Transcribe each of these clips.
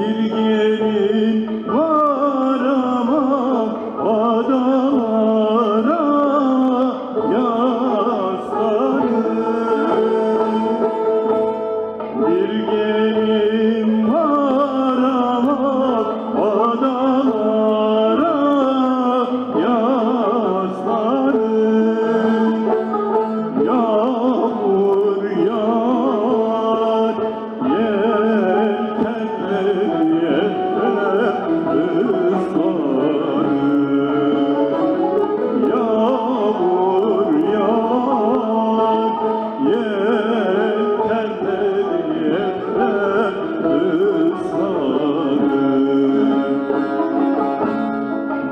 bir gelin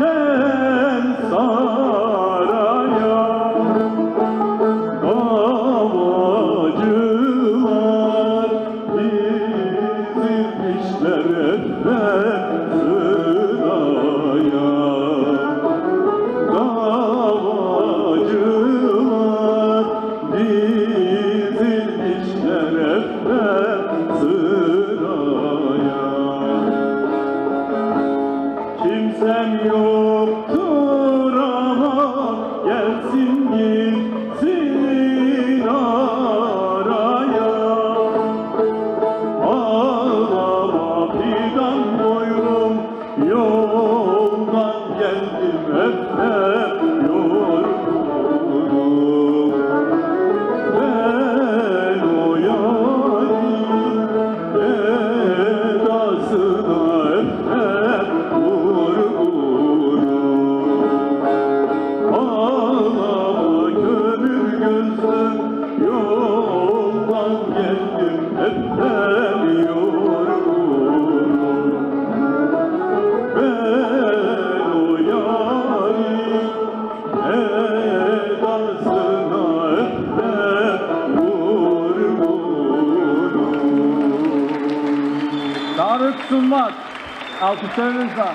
potenza gelsin gitsin Sunmaz. Alkışlarınızla.